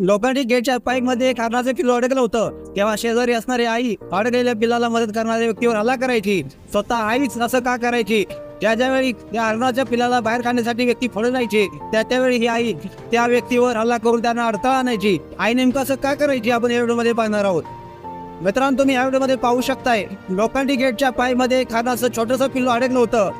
लोखंडी गेटच्या पाईपमध्ये एक पिल्लू अडकलं होतं. तेव्हा शेजारी असणारी आई अडकलेल्या पिल्लाला मदत करणाऱ्या व्यक्तीवर हल्ला करायची. स्वतः आईच असं का करायची? ज्या ज्यावेळी त्या हरणाच्या पिल्लाला बाहेर काढण्यासाठी व्यक्ती फळ जायची त्या त्यावेळी ही आई त्या व्यक्तीवर हल्ला करून त्यांना अडथळा आणायची. आई नेमकं असं का करायची? आपण या व्हिडिओमध्ये पाहणार आहोत. मित्रांनो तुम्ही या व्हिडिओमध्ये पाहू शकताय लोखंडी गेटच्या पायमध्ये एक छोटंसं पिल्लू अडकलं होतं.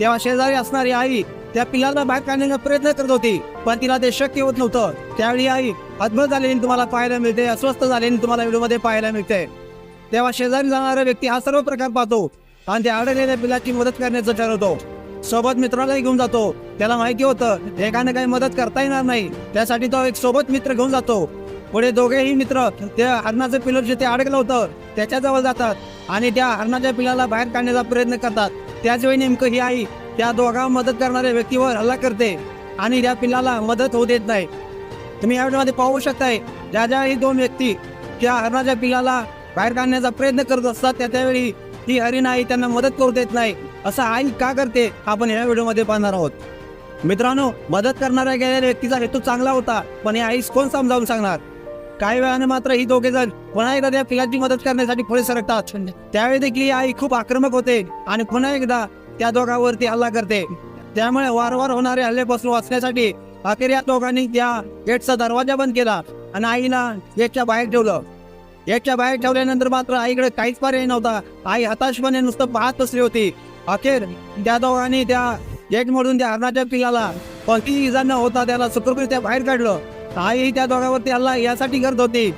तेव्हा शेजारी असणारी आई त्या पिल्लाला बाहेर काढण्याचा प्रयत्न करत होती पण तिला ते शक्य होत नव्हतं. त्यावेळी आई अद्भुत झालेली तुम्हाला पाहायला मिळते अस्वस्थ झालेली तुम्हाला व्हिडिओमध्ये पाहायला मिळते. तेव्हा शेजारी जाणारा व्यक्ती हा सर्व प्रकार पाहतो आणि त्या अडकलेल्या पिल्लाची मदत करण्याचं ठरवतो. सोबत मित्रालाही घेऊन जातो. त्याला माहिती होतं एकाने काही मदत करता येणार नाही. त्यासाठी तो एक सोबत मित्र घेऊन जातो. पुढे दोघेही मित्र त्या हरणाचं पिलर जिथे अडकलं होतं त्याच्याजवळ जातात आणि त्या हरणाच्या पिलाला बाहेर काढण्याचा प्रयत्न करतात. त्याच वेळी नेमकं ही आई त्या दोघा मदत करणाऱ्या व्यक्तीवर हल्ला करते आणि त्या पिल्लाला मदत होऊ देत नाही. तुम्ही या व्हिडिओमध्ये पाहू शकताय ज्या ज्या ही दोन व्यक्ती त्या हरणाच्या पिल्लाला बाहेर काढण्याचा प्रयत्न करत असतात त्या त्यावेळी ही हरिण आई त्यांना मदत करू देत नाही. असं आई का करते आपण या व्हिडिओमध्ये पाहणार आहोत. मित्रांनो मदत करणाऱ्या गेलेल्या व्यक्तीचा हेतू चांगला होता पण या आईस कोण समजावून सांगणार? काही वेळाने मात्र ही दोघे जण पुन्हा एकदा त्या पिलाची मदत करण्यासाठी पुढे सरकतात. त्यावेळी देखील ही आई खूप आक्रमक होते आणि पुन्हा एकदा त्या दोघांवरती हल्ला करते. त्यामुळे वारंवार होणारे हल्ल्यापासून वाचण्यासाठी अखेर या दोघांनी त्या गेटचा दरवाजा बंद केला आणि आईला गेटच्या बाहेर ठेवलं. गेटच्या बाहेर ठेवल्यानंतर मात्र आईकडे काहीच पर्याय नव्हता. आई हताशपणे नुसतं पाहत बसली होती. अखेर त्या दोघांनी त्या गेटमधून त्या हरणाच्या पिलाला कोणतीही इजा न होता त्याला सुखरूपरित्या बाहेर काढलं. आई त्या दोघांवरती हल्ला यासाठी करत होती.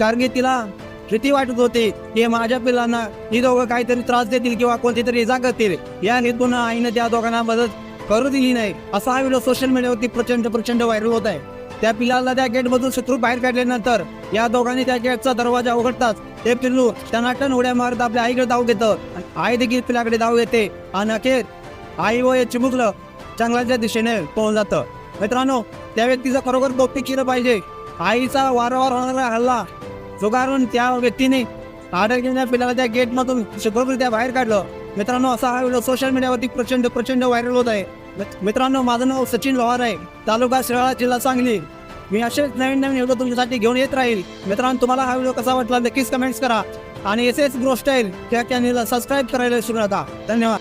कारण की तिला भीती वाटत होती की माझ्या पिल्लांना ही दोघं काहीतरी त्रास देतील किंवा कोणती तरी इजा करतील. या हेतून आईने त्या दोघांना मदत करू दिली नाही असा हा व्हिडिओ सोशल मीडियावरती प्रचंड प्रचंड व्हायरल होत आहे. त्या पिल्लाला त्या गेटमधून शत्रू बाहेर काढल्यानंतर या दोघांनी त्या गेटचा दरवाजा उघडताच ते पिल्लू त्यांना टन उड्या मारत आपल्या आईकडे धाव घेतं. आई देखील पिल्लाकडे धाव घेते आणि अखेर आई व हे चिमुकलं चांगल्याच्या दिशेने पळून जातं. मित्रांनो त्या व्यक्तीचं खरोखर गोपी केलं पाहिजे. आईचा वारंवार होणारा हल्ला जुगारून त्या व्यक्तीने ऑर्डर घेऊन पिलाला त्या गेटमधून त्या बाहेर काढलं. मित्रांनो असा हा व्हिडिओ सोशल मीडियावरती प्रचंड प्रचंड व्हायरल होत आहे. मित्रांनो माझं नाव सचिन लोहार आहे. तालुका शिराळा जिल्हा सांगली. मी असेच नवीन नवीन व्हिडिओ तुमच्यासाठी घेऊन येत राहील. मित्रांनो तुम्हाला हा व्हिडिओ कसा वाटला नक्कीच कमेंट्स करा. आणि एस एस ग्रो स्टाईल त्या चॅनेलला सबस्क्राईब करायला विसरू नका धन्यवाद.